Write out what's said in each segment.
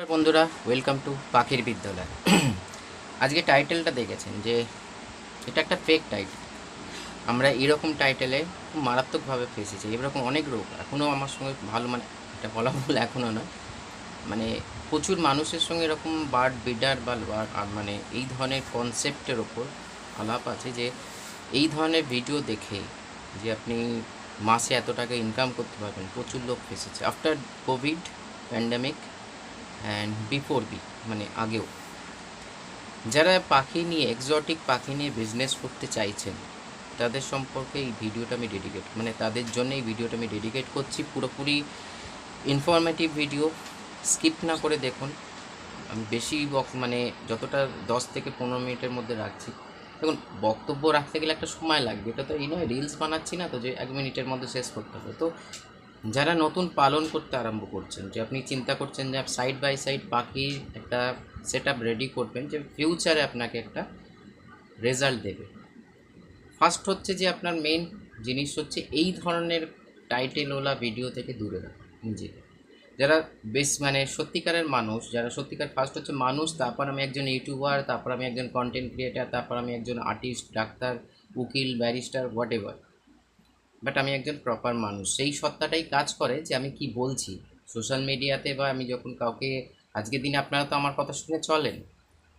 নমস্কার বন্ধুরা welcome to পাখির বিদ্যালয়। আজকে টাইটেলটা দেখেছেন যে, এটা একটা ফেক টাইটেল আমরা এরকম টাইটেলে খুব মারাত্মকভাবে ফেসেছি এরকম অনেক রোগ এখনও আমার সঙ্গে ভালো মানে এটা বলা ভুল এখনও না মানে প্রচুর মানুষের সঙ্গে এরকম বার্ড বিডার বা মানে এই ধরনের কনসেপ্টের ওপর আলাপ আছে যে, এই ধরনের ভিডিও দেখে যে আপনি মাসে এত টাকা ইনকাম করতে পারবেন, প্রচুর লোক ফেসেছে after covid pandemic and before B মানে আগেও। যারা পাখি নিয়ে এক্সোটিক পাখি নিয়ে বিজনেস করতে চাইছেন, তাদের সম্পর্কে এই ভিডিওটা আমি ডেডিকেট মানে তাদের জন্য এই ভিডিওটা আমি ডেডিকেট করছি। পুরোপুরি ইনফরমেটিভ ভিডিও স্কিপ না করে দেখুন। আমি বেশি বক মানে যতটা দশ থেকে পনেরো মিনিটের মধ্যে রাখছি। দেখুন, বক্তব্য রাখতে গেলে একটা সময় লাগবে। এটা তো এই নয় রিলস বানাচ্ছি না তো যে এক মিনিটের মধ্যে শেষ করতে হবে। তো যারা নতুন পালন করতে আরম্ভ করছেন, যে আপনি চিন্তা করছেন যে সাইড বাই সাইড পাখির একটা সেট রেডি করবেন, যে ফিউচারে আপনাকে একটা রেজাল্ট দেবে। ফার্স্ট হচ্ছে যে আপনার মেন জিনিস হচ্ছে এই ধরনের টাইটেলওয়ালা ভিডিও থেকে দূরে রাখা, নিজেকে। যারা বেশ মানে সত্যিকারের মানুষ, যারা সত্যিকার ফার্স্ট হচ্ছে মানুষ, তারপর আমি একজন ইউটিউবার তারপর আমি একজন কন্টেন্ট ক্রিয়েটার তারপর আমি একজন আর্টিস্ট ডাক্তার, উকিল ব্যারিস্টার হোয়াট এভার বাট আমি একজন প্রপার মানুষ। সেই সত্তাটাই কাজ করে যে আমি কি বলছি। সোশ্যাল মিডিয়াতে বা আমি যখন কাউকে, আজকের দিনে আপনারা তো আমার কথা শুনে চলেন।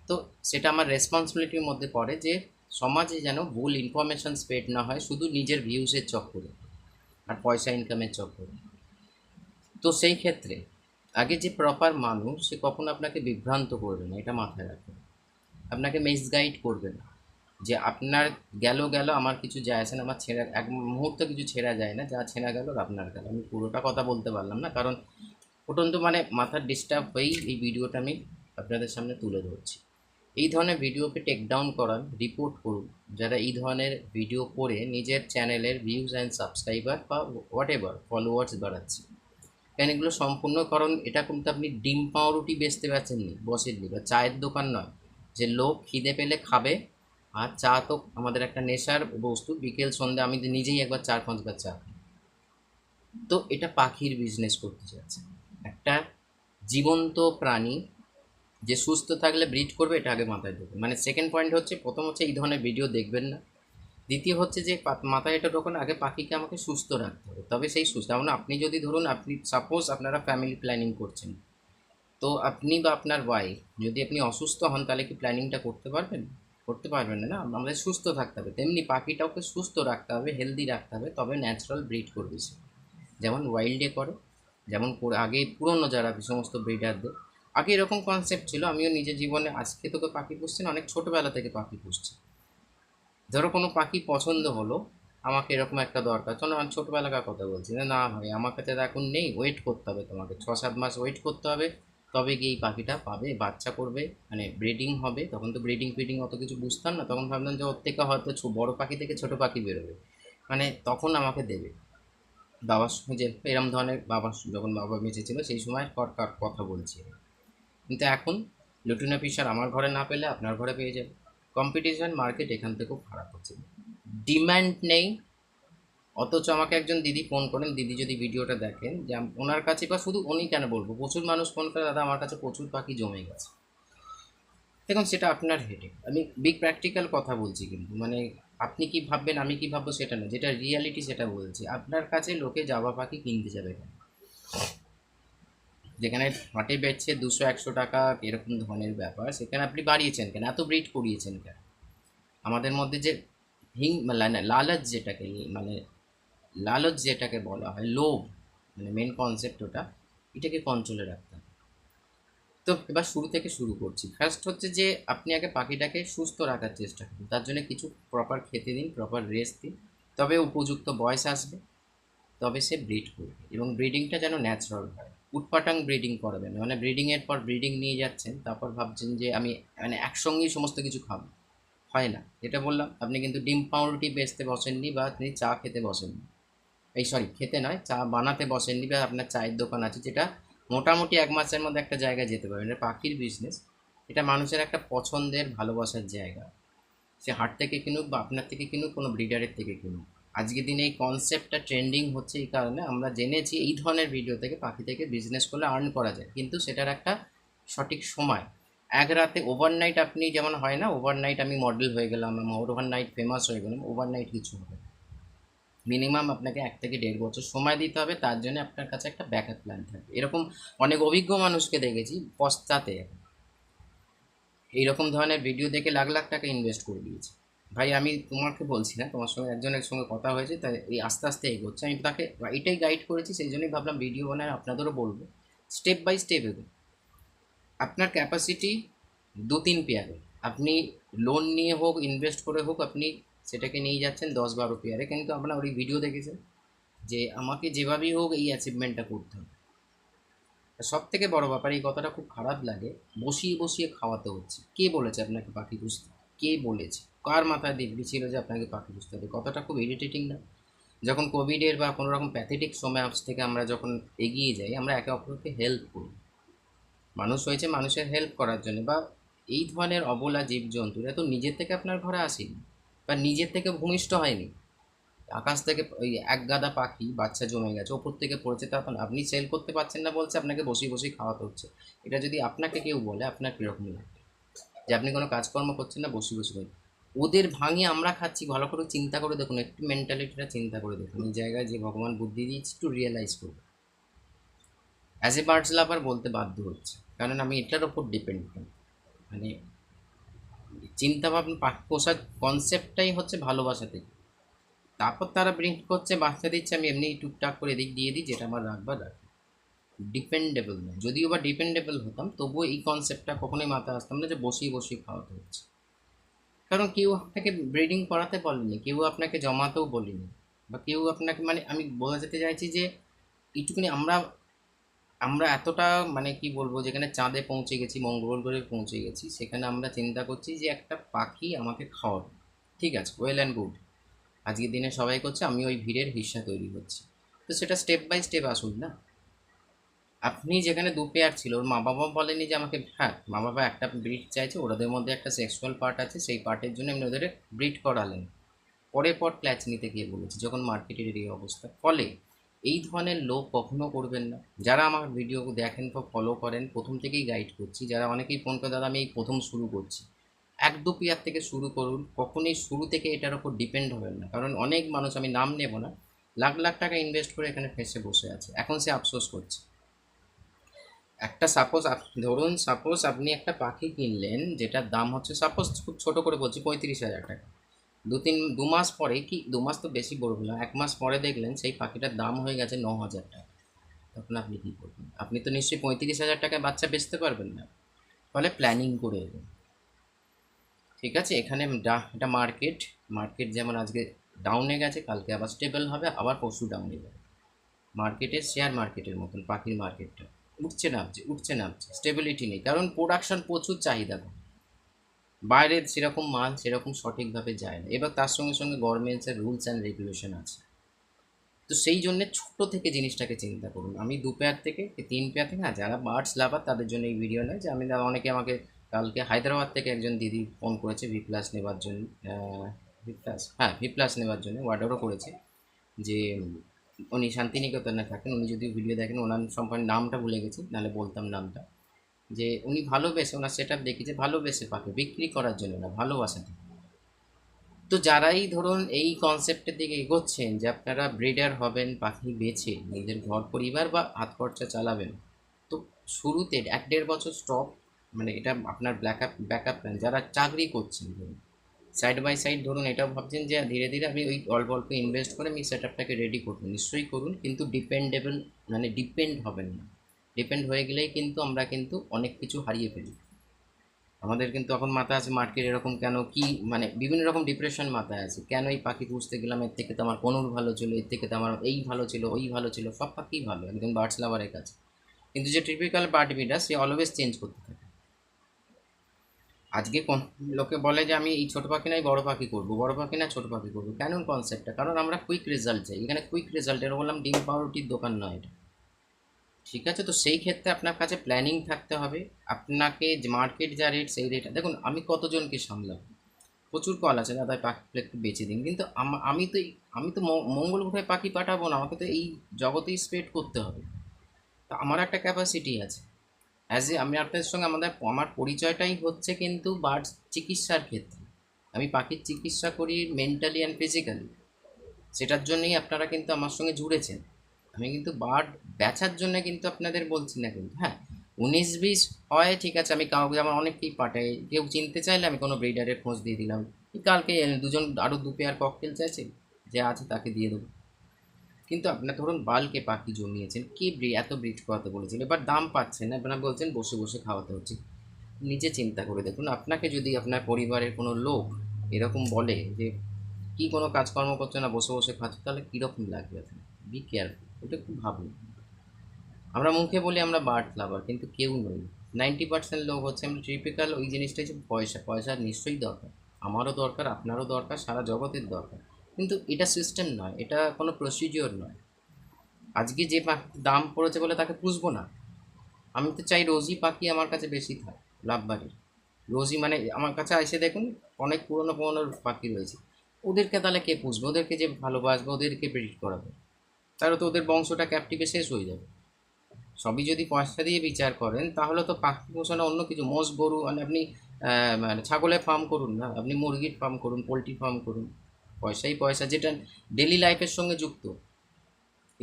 তো সেটা আমার রেসপন্সিবিলিটির মধ্যে পড়ে যে সমাজে যেন ভুল ইনফরমেশান স্প্রেড না হয়, শুধু নিজের ভিউজের চক্করে আর পয়সা ইনকামের চক্করে। তো সেই ক্ষেত্রে আগে যে প্রপার মানুষ, সে কখনো আপনাকে বিভ্রান্ত করবে না, এটা মাথায় রাখবে আপনাকে মিসগাইড করবে না। যে আপনার গেল গেল, আমার কিছু যায় আসে না, আমার ছেঁড়া, এক মুহূর্তে কিছু ছেঁড়া যায় না, যা ছেঁড়া গেল আপনার গেল। আমি পুরোটা কথা বলতে পারলাম না, কারণ ফুটন্ত মানে মাথার ডিস্টার্ব হয়েই এই ভিডিওটা আমি আপনাদের সামনে তুলে ধরছি। এই ধরনের ভিডিওকে টেক ডাউন করান রিপোর্ট করুন। যারা এই ধরনের ভিডিও করে নিজের চ্যানেলের ভিউজ অ্যান্ড সাবস্ক্রাইবার বা হোয়াট এভার ফলোয়ার্স বাড়াচ্ছে, কেন এগুলো সম্পূর্ণ, কারণ এটা কিন্তু আপনি ডিম পাউরুটি বেচতে পারছেননি বসেননি, বা চায়ের দোকান নয়, যে লোক খিদে পেলে খাবে আর চা তো আমাদের একটা নেশার বস্তু। বিকেল সন্ধ্যা আমি নিজেই একবার চার পাঁচবার চা খাই। তো এটা পাখির বিজনেস করতে চাচ্ছে একটা জীবন্ত প্রাণী যে সুস্থ থাকলে ব্রিড করবে, এটা আগে মাথায় ঢোকে। মানে সেকেন্ড পয়েন্ট হচ্ছে, প্রথম হচ্ছে এই ধরনের ভিডিও দেখবেন না। দ্বিতীয় হচ্ছে যে মাথায় এটা ঢোকানো আগে পাখিকে আমাকে সুস্থ রাখতে হবে। তবে সেই সুস্থ, যেমন আপনি যদি ধরুন, আপনি সাপোজ আপনারা ফ্যামিলি প্ল্যানিং করছেন। তো আপনি বা আপনার ওয়াইফ যদি আপনি অসুস্থ হন, তাহলে কি প্ল্যানিংটা করতে পারবেন? করতে পারবেন না না? আমাদের সুস্থ থাকতে হবে। তেমনি পাখিটাকে সুস্থ রাখতে হবে হেলদি রাখতে হবে, তবে ন্যাচারাল ব্রিড করবে সে। যেমন ওয়াইল্ডে করে, যেমন আগে পুরনো যারা সমস্ত ব্রিডারদের আগে এরকম কনসেপ্ট ছিল, আমিও নিজের জীবনে, আজকে তোকে পাখি পুষছি না, অনেক ছোটোবেলা থেকে পাখি পুষছি। ধরো কোনো পাখি পছন্দ হলো, আমাকে এরকম একটা দরকার, চলো আমি ছোটোবেলাকার কথা বলছি, না না ভাই, আমার কাছে এখন নেই ওয়েট করতে হবে তোমাকে ছ সাত মাস ওয়েট করতে হবে তবে গিয়ে এই পাখিটা পাবে? বাচ্চা করবে? মানে ব্রিডিং হবে? তখন তো ব্রিডিং ফিডিং অত কিছু বুঝতাম না। তখন ভাবতাম যে ওর থেকে হয়তো বড় পাখি থেকে ছোট পাখি বেরোবে। মানে তখন আমাকে দেবে। বাবার যে এরম ধরনের বাবা, যখন বাবা বেঁচে ছিল সেই সময় কর কথা বলছি। কিন্তু এখন লুটিনা ফিশার আমার ঘরে না পেলে আপনার ঘরে পেয়ে যাবে। কম্পিটিশন মার্কেট এখান থেকেও খারাপ হচ্ছে। ডিম্যান্ড নেই অথচ আমাকে একজন দিদি ফোন করেন, দিদি যদি ভিডিওটা দেখেন, যে ওনার কাছে বা শুধু উনি কেন বলব? প্রচুর মানুষ ফোন করে, দাদা আমার কাছে প্রচুর পাখি জমে গেছে। দেখুন, সেটা আপনার হেডে আমি বিগ প্র্যাকটিক্যাল কথা বলছি কিন্তু মানে আপনি কি ভাববেন, আমি কি ভাববো সেটা না, যেটা রিয়ালিটি সেটা বলছি। আপনার কাছে লোকে জাবা পাখি কিনতে যাবে কেন? যেখানে হাটে বেচছে দুশো, একশো টাকা, এরকম ধরনের ব্যাপার, সেখানে আপনি বাড়িয়েছেন কেন? এত ব্রিড করিয়েছেন কেন? আমাদের মধ্যে যে হিং মানে লালচ যেটাকে মানে লালচ যেটাকে বলা হয়, লোভ মানে মেন কনসেপ্ট ওটা, এটাকে কন্ট্রোলে রাখতে হবে। তো এবার শুরু থেকে শুরু করছি। ফার্স্ট হচ্ছে যে, আপনি আগে পাখিটাকে সুস্থ রাখার চেষ্টা করুন। তার জন্য কিছু প্রপার খেতে দিন প্রপার রেস্ট দিন। তবে উপযুক্ত বয়স আসবে, তবে সে ব্রিড করবে। এবং ব্রিডিংটা যেন ন্যাচারাল হয়। উটপাটাং ব্রিডিং করাবেন। মানে ব্রিডিংয়ের পর ব্রিডিং নিয়ে যাচ্ছেন, তারপর ভাবছেন যে, আমি মানে একসঙ্গেই সমস্ত কিছু খাব। হয় না। যেটা বললাম, আপনি কিন্তু ডিম পাউরুটি বেচতে বসেননি বা আপনি চা খেতে বসেননি। এই সরি খেতে নয়, চা বানাতে বসেননি, বা আপনার চায়ের দোকান আছে, যেটা মোটামুটি এক মাসের মধ্যে একটা জায়গায় যেতে পারবেন। এটা পাখির বিজনেস এটা মানুষের একটা পছন্দের, ভালোবাসার জায়গা। সে হাট থেকে কিনুক, বা আপনার থেকে কিনুক, কোনো ব্রিডারের থেকে কিনুক। আজকের দিনে এই কনসেপ্টটা ট্রেন্ডিং হচ্ছে এই কারণে আমরা জেনেছি এই ধরনের ভিডিও থেকে পাখি থেকে বিজনেস করলে আর্ন করা যায়। কিন্তু সেটার একটা সঠিক সময়। এক রাতে ওভারনাইট আপনি, যেমন হয় না ওভারনাইট আমি মডেল হয়ে গেলাম ওভারনাইট ফেমাস হয়ে গেলাম ওভারনাইট কিছু হবে। মিনিমাম আপনাকে এক থেকে দেড় বছর সময় দিতে হবে, তার জন্য আপনার কাছে একটা ব্যাকআপ প্ল্যান থাকবে। এরকম অনেক অভিজ্ঞ মানুষকে দেখেছি পশ্চাতে এইরকম ধরনের ভিডিও দেখে লাখ লাখ টাকা ইনভেস্ট করে দিয়েছে। ভাই, আমি তোমাকে বলছি না, তোমার সঙ্গে একজনের সঙ্গে কথা হয়েছে, তাই এই আস্তে আস্তে এগোচ্ছে। আমি তাকে এটাই গাইড করেছি, সেই জন্যই ভাবলাম ভিডিও বানায় আপনাদেরও বলব। স্টেপ বাই স্টেপ এগো আপনার ক্যাপাসিটি দু তিন পেয়ারে। আপনি লোন নিয়ে হোক ইনভেস্ট করে হোক, আপনি সেটাকে নিয়ে যাচ্ছেন দশ বারো পেয়ারে। কিন্তু আপনার ওই ভিডিও দেখেছেন যে আমাকে যেভাবেই হোক এই অ্যাচিভমেন্টটা করতে হবে। সব থেকে বড় ব্যাপার, এই কথাটা খুব খারাপ লাগে, বসিয়ে বসিয়ে খাওয়াতে হচ্ছে। কে বলেছে আপনাকে পাখি পুষতে কে বলেছে? কার মাথায় দিব্যি ছিল যে আপনাকে পাখি পুষতে হবে? কথাটা খুব ইরিটেটিং না? যখন কোভিডের বা কোনো রকম প্যাথেটিক সময় থেকে আমরা যখন এগিয়ে যাই, আমরা একে অপরকে হেল্প করি। মানুষ হয়েছে মানুষের হেল্প করার জন্য বা এই ধরনের অবলা জীবজন্তুরা তো নিজের থেকে আপনার ঘরে আসেনি। বা নিজের থেকে ভূমিষ্ঠ হয়নি। আকাশ থেকে ওই এক গাদা পাখি, বাচ্চা জমে গেছে, ওপর থেকে পড়েছে তখন আপনি সেল করতে পারছেন না বলছে, আপনাকে বসে বসেই খাওয়াতে হচ্ছে। এটা যদি আপনাকে কেউ বলে, আপনার কীরকম লাগবে যে আপনি কোনো কাজকর্ম করছেন না বসে বসে ওদের ভাঙিয়ে আমরা খাচ্ছি, ভালো করে চিন্তা করে দেখুন, একটু মেন্টালিটিটা চিন্তা করে দেখুন। এই জায়গায় যে ভগবান বুদ্ধি দিয়েছে, একটু রিয়েলাইজ করুন। অ্যাজ এ বার্ডস লাভার বলতে বাধ্য হচ্ছে, কারণ আমি এটার ওপর ডিপেন্ড করি। মানে চিন্তাভাবনা পোষার কনসেপ্টটাই হচ্ছে ভালোবাসা থেকে তারপর তারা ব্রিড করছে, বাচ্চা দিচ্ছে, আমি এমনি টুকটাক করে দিক দিয়ে দিই, যেটা আমার রাখবার রাখি। ডিপেন্ডেবল না যদিও বা ডিপেন্ডেবল হতাম, তবুও এই কনসেপ্টটা কখনোই মাথায় আসতাম না যে বসিয়ে বসিয়ে খাওয়াতে হচ্ছে। কারণ কেউ আপনাকে ব্রিডিং করাতে বলেনি, কেউ আপনাকে জমাতেও বলেনি, বা কেউ আপনাকে মানে আমি বলা যেতে চাইছি যে, এইটুকুনি আমরা আমরা এতটা মানে কি বলব, যেখানে চাঁদে পৌঁছে গেছি মঙ্গল গ্রহে পৌঁছে গেছি, সেখানে আমরা চিন্তা করছি যে একটা পাখি আমাকে খাওয়াবে। ঠিক আছে ওয়েল অ্যান্ড গুড আজকের দিনে সবাই করছে, আমি ওই ভিড়ের হিস্সা তৈরি করছি। তো সেটা স্টেপ বাই স্টেপ আসুন না। আপনি যেখানে দু পেয়ার ছিল, ওর মা বাবা বলেনি যে আমাকে হ্যাঁ মা বাবা একটা ব্রিড চাইছে ওদের মধ্যে একটা সেক্সুয়াল পার্ট আছে, সেই পার্টের জন্য এমনি ওদের ব্রিড করালেন। পরে পর ক্ল্যাচ নিতে গিয়ে বলেছি, যখন মার্কেটের এই অবস্থা। ফলে এই ধরনের লোক কখনো করবেন না। যারা আমার ভিডিও দেখেন বা ফলো করেন, প্রথম থেকেই গাইড করছি। যারা অনেকেই ফোন করে, দাদা, আমি এই প্রথম শুরু করছি। এক দু থেকে শুরু করুন, কখনোই শুরু থেকে এটার ওপর ডিপেন্ড হবেন না। কারণ অনেক মানুষ, আমি নাম নেব না, লাখ লাখ টাকা ইনভেস্ট করে এখানে ফেসে বসে আছে। এখন সে আফসোস করছে। একটা সাপোজ ধরুন সাপোজ আপনি একটা পাখি কিনলেন, যেটার দাম হচ্ছে সাপোজ খুব ছোটো করে বলছি, পঁয়ত্রিশ হাজার টাকা। দু তিন দু মাস পরে কি দু মাস তো বেশি বলব না, এক মাস পরে দেখলেন সেই পাখিটার দাম হয়ে গেছে ন হাজার টাকা। তখন আপনি কী করবেন? আপনি তো নিশ্চয়ই পঁয়ত্রিশ হাজার টাকায় বাচ্চা বেচতে পারবেন না। ফলে প্ল্যানিং করে এলেন ঠিক আছে, এখানে এটা মার্কেট মার্কেট যেমন আজকে ডাউনে গেছে, কালকে আবার স্টেবল হবে, আবার পরশু ডাউনে যাবে। মার্কেটের শেয়ার মার্কেটের মতন, পাখির মার্কেটটা উঠছে নামছে উঠছে নামছে স্টেবিলিটি নেই। কারণ প্রোডাকশন প্রচুর চাহিদা বাইরে সেরকম মাল সেরকম সঠিকভাবে যায় না। এবার তার সঙ্গে সঙ্গে গভর্নমেন্টসের রুলস অ্যান্ড রেগুলেশন আছে। তো সেই জন্যে ছোটো থেকে জিনিসটাকে চিন্তা করুন। আমি দু পেয়ার থেকে তিন পেয়ার থেকে? হ্যাঁ যারা বার্ডস লাভার তাদের জন্য এই ভিডিও নয় যে আমি অনেকে আমাকে কালকে হায়দ্রাবাদ থেকে একজন দিদি ফোন করেছে ভি প্লাস নেবার জন্য ভি প্লাস হ্যাঁ ভি প্লাস নেবার জন্য অর্ডারও করেছে যে উনি শান্তিনিকেতনে থাকেন, উনি যদি ভিডিও দেখেন, ওনার সম্পর্কে নামটা ভুলে গেছি, নাহলে বলতাম নামটা। যে উনি ভালোবেসে ওনার সেট আপ দেখি যে ভালোবেসে পাখি বিক্রি করার জন্য না, ভালোবাসা থেকে তো যারাই ধরুন এই কনসেপ্টের দিকে এগোচ্ছেন যে আপনারা ব্রিডার হবেন, পাখি বেছে, নিজের ঘর, পরিবার বা হাত খরচা চালাবেন, তো শুরুতে এক দেড় বছর স্টপ মানে এটা আপনার ব্যাকআপ ব্যাকআপ প্ল্যান যারা চাকরি করছেন ধরুন সাইড বাই সাইড ধরুন, এটাও ভাবছেন যে ধীরে ধীরে আমি ওই অল্প অল্প ইনভেস্ট করে আমি সেট আপটাকে রেডি করব। নিশ্চয়ই করুন, কিন্তু ডিপেন্ডেবল মানে ডিপেন্ড হবেন না। ডিপেন্ড হয়ে গেলেই কিন্তু আমরা কিন্তু অনেক কিছু হারিয়ে ফেলি। আমাদের কিন্তু এখন মাথায় আছে মার্কেট এরকম কেন, কি মানে বিভিন্ন রকম ডিপ্রেশন মাথায় আছে। কেন এই পাখি পুষতে গেলাম, এর থেকে তো আমার কোনোর ভালো ছিল, এর থেকে তো আমার এই ভালো ছিল, ওই ভালো ছিল, সব পাখি ভালো, একদম বার্ডস লাভারের কাছে। কিন্তু যে টিপিক্যাল বার্ড বিডার সে অলওয়েজ চেঞ্জ করতে থাকে। আজকে কোন লোকে বলে যে, আমি এই ছোটো পাখি নাই বড় পাখি করব। বড় পাখি না, ছোটো পাখি করব? কেন কনসেপ্টটা কারণ আমরা কুইক রেজাল্ট চাই। এখানে কুইক রেজাল্ট এর বললাম, ডিম পাউরুটির দোকান নয় এটা। ঠিক আছে? তো সেই ক্ষেত্রে আপনার কাছে প্ল্যানিং থাকতে হবে। আপনাকে যে মার্কেট যা রেট সেই রেট দেখুন, আমি কতজনকে সামলাবো? প্রচুর কল আছে, দাদা পাখি একটু বেঁচে দিন। কিন্তু আমি তো আমি তো মঙ্গল গ্রহে পাখি পাঠাবো না, আমাকে তো এই জগতেই স্প্রেড করতে হবে। তো আমার একটা ক্যাপাসিটি আছে। অ্যাজ এ আমি আপনাদের সঙ্গে আমাদের আমার পরিচয়টাই হচ্ছে কিন্তু বার্ড চিকিৎসার ক্ষেত্রে। আমি পাখির চিকিৎসা করি মেন্টালি অ্যান্ড ফিজিক্যালি সেটার জন্যই আপনারা কিন্তু আমার সঙ্গে জুড়েছেন। আমি কিন্তু বার্ড বেচার জন্য কিন্তু আপনাদের বলছি না কিন্তু হ্যাঁ উনিশ বিশ হয়, ঠিক আছে, আমি কাউকে, আমার অনেককেই পাঠাই। কেউ চিনতে চাইলে আমি কোনো ব্রিডারের খোঁজ দিয়ে দিলাম। কালকে দুজন আরও দু পেয়ার ককটেল চাইছে, যে আছে তাকে দিয়ে দেবো। কিন্তু আপনার, ধরুন, বালকে পাখি জমিয়েছেন, কি ব্রি- এত ব্রিড করাতে বলেছেন এবার দাম পাচ্ছেন না, আপনারা বলছেন বসে বসে খাওয়াতে হচ্ছে। নিজে চিন্তা করে দেখুন, আপনাকে যদি আপনার পরিবারের কোনো লোক এরকম বলে যে, কি কোনো কাজকর্ম করছে না, বসে বসে খাচ্ছে? তাহলে কীরকম লাগবে আপনার? বি কেয়ারফুল ওটা একটু ভাবুন। আমরা মুখে বলি আমরা বার্ড লাভার, কিন্তু কেউ নই। নাইনটি পার্সেন্ট লোক হচ্ছে আমরা টিপিক্যাল ওই জিনিসটা হচ্ছে পয়সা পয়সা নিশ্চয়ই দরকার। আমারও দরকার, আপনারও দরকার, সারা জগতের দরকার। কিন্তু এটা সিস্টেম নয়, এটা কোনো প্রসিডিওর নয়। আজকে যে দাম পড়েছে বলে তাকে পুষবো না। আমি তো চাই রোজই পাখি আমার কাছে বেশি থাক লাভবাড়ির রোজই মানে আমার কাছে এসে দেখুন, অনেক পুরনো পুরনো পাখি রয়েছে। ওদেরকে তাহলে কে পুষবে? ওদেরকে যে ভালোবাসবে, ওদেরকে ব্রিড করাবে। তাহলে তো ওদের বংশটা ক্যাপটিভে শেষ হয়ে যাবে। সবই যদি পয়সা দিয়ে বিচার করেন, তাহলে তো পাখি পোষানো অন্য কিছু, মোষ, গরু মানে আপনি মানে ছাগলের ফার্ম করুন না, আপনি মুরগির ফার্ম করুন পোলট্রি ফার্ম করুন, পয়সাই পয়সা, যেটা ডেলি লাইফের সঙ্গে যুক্ত।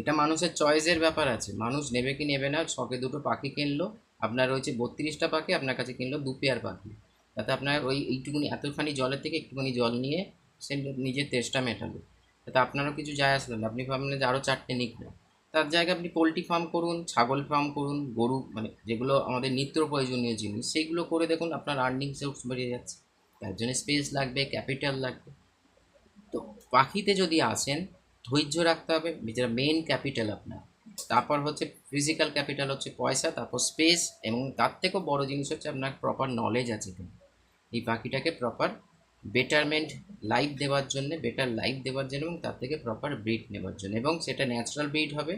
এটা মানুষের চয়েসের ব্যাপার আছে। মানুষ নেবে কি নেবে না শখে দুটো পাখি কিনলো, আপনার রয়েছে বত্রিশটা পাখি, আপনার কাছে কিনলো দু পেয়ার পাখি। তাতে আপনার ওই, এইটুকুনি, এতখানি জলের থেকে একটুখানি জল নিয়ে সে নিজের তেষ্টা মেটালো। তাতে আপনারও কিছু যায় আসলো না। আপনি ভাবলেন যে আরও চারটে নিক না তার জায়গায় আপনি পোলট্রি ফার্ম করুন, ছাগল ফার্ম করুন, গরু মানে যেগুলো আমাদের নিত্য প্রয়োজনীয় জিনিস, সেইগুলো করে দেখুন আপনার আর্নিং সোর্স বেড়ে যাচ্ছে। তার জন্য স্পেস লাগবে ক্যাপিটাল লাগবে। তো পাখিতে যদি আসেন, ধৈর্য রাখতে হবে, যেটা মেন ক্যাপিটাল আপনার। তারপর হচ্ছে ফিজিক্যাল ক্যাপিটাল হচ্ছে পয়সা, তারপর স্পেস এবং তার থেকেও বড় জিনিস হচ্ছে আপনার প্রপার নলেজ আছে কিনা। এই পাখিটাকে প্রপার বেটারমেন্ট লাইফ দেওয়ার জন্য বেটার লাইফ দেওয়ার জন্য এবং তার থেকে প্রপার ব্রিড নেওয়ার জন্য এবং সেটা ন্যাচারাল ব্রিড হবে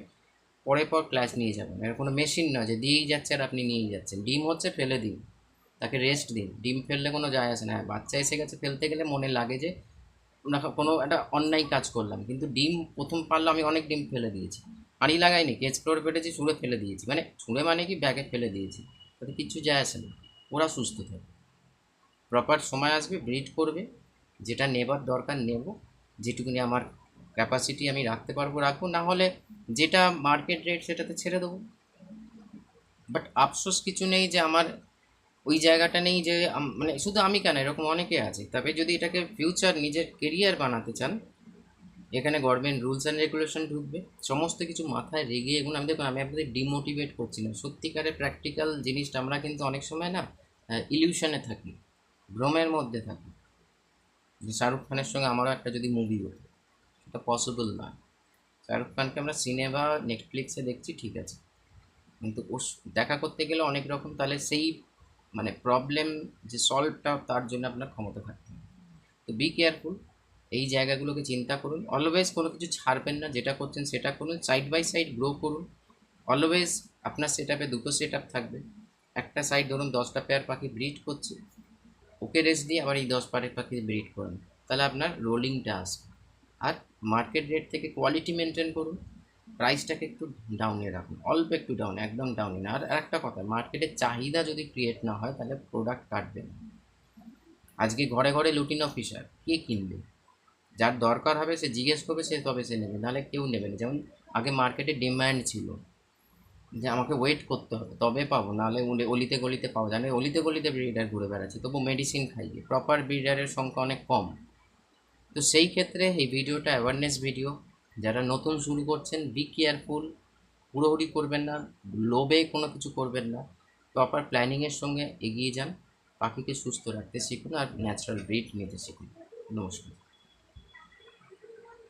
পরে পর ক্লাস নিয়ে যাবেন। এর কোনো মেশিন নয় যে দিয়েই যাচ্ছে আর আপনি নিয়েই যাচ্ছেন। ডিম হচ্ছে ফেলে দিন তাকে রেস্ট দিন। ডিম ফেললে কোনো যায় আসে না। হ্যাঁ, বাচ্চা এসে গেছে ফেলতে গেলে মনে লাগে যে না কোনো একটা অন্যায় কাজ করলাম কিন্তু ডিম প্রথম পারল আমি অনেক ডিম ফেলে দিয়েছি। হাঁড়ি লাগাইনি কেচ ফ্লোরে পেটেছি ছুঁড়ে ফেলে দিয়েছি। মানে ছুঁড়ে মানে কি? ব্যাগে ফেলে দিয়েছি। তাতে কিচ্ছু যায় আসে না। ওরা সুস্থ থাকে। প্রপার সময় আসবে ব্রিড করবে, যেটা নেবার দরকার নেব, যেটুকুনি আমার ক্যাপাসিটি আমি রাখতে পারব, রাখব, না হলে যেটা মার্কেট রেট সেটাতে ছেড়ে দেবো। বাট আফসোস কিছু নেই যে আমার ওই জায়গাটা নেই যে মানে শুধু আমি কেন, এরকম অনেকে আছে। তবে যদি এটাকে ফিউচার নিজের কেরিয়ার বানাতে চান, এখানে গভর্নমেন্ট রুলস অ্যান্ড রেগুলেশন ঢুকবে, সমস্ত কিছু মাথায় রেগে এগুলো, আমি দেখুন, আমি আপনাদের ডিমোটিভেট করছি না। সত্যিকারের প্র্যাকটিক্যাল জিনিসটা আমরা কিন্তু অনেক সময় না ইলিউশনে থাকি। ভ্রমের মধ্যে থাকি। যে শাহরুখ খানের সঙ্গে আমারও একটা যদি মুভি হতো সেটা পসিবল নয়। শাহরুখ খানকে আমরা সিনেমা নেটফ্লিক্সে দেখছি, ঠিক আছে। কিন্তু ও দেখা করতে গেলে অনেক রকম তাহলে সেই মানে প্রবলেম যে সলভটা তার জন্য আপনার ক্ষমতা থাকতে হবে। তো বি কেয়ারফুল এই জায়গাগুলোকে চিন্তা করুন। অলওয়েজ কোনো কিছু ছাড়বেন না, যেটা করছেন সেটা করুন সাইড বাই সাইড গ্রো করুন। অলওয়েজ আপনার সেট আপে দুটো সেট থাকবে। একটা সাইড ধরুন দশটা পেয়ার পাখি ব্রিড করছে ওকে রেস্ট দিয়ে আবার এই দশ পারের পাখি ব্রিড করুন। তাহলে আপনার রোলিংটা আসবে। আর মার্কেট রেট থেকে কোয়ালিটি মেনটেন করুন। প্রাইসটাকে একটু ডাউনে রাখুন। অল্প একটু ডাউন একদম ডাউনে না। আর একটা কথা মার্কেটের চাহিদা যদি ক্রিয়েট না হয়, তাহলে প্রোডাক্ট কাটবে না। আজকে ঘরে ঘরে লুটিন অফিসার কে কিনবে? যার দরকার হবে, সে জিজ্ঞেস করবে, সে তবে সে নেবে। নাহলে কেউ নেবে না। যেমন আগে মার্কেটে ডিম্যান্ড ছিল। যে আমাকে ওয়েট করতে হবে, তবে পাবো, নাহলে অলিতে গলিতে পাবো। জানে অলিতে গলিতে ব্রিডার ঘুরে বেড়াচ্ছে, তবু মেডিসিন খাইয়ে। প্রপার ব্রিডারের সংখ্যা অনেক কম। তো সেই ক্ষেত্রে এই ভিডিওটা অ্যাওয়ারনেস ভিডিও যারা নতুন শুরু করছেন বি কেয়ারফুল হুড়োহুড়ি করবেন না, লোভে কোনো কিছু করবেন না। প্রপার প্ল্যানিংয়ের সঙ্গে এগিয়ে যান, পাখিকে সুস্থ রাখতে শিখুন আর ন্যাচারাল ব্রিড নিতে শিখুন। নমস্কার।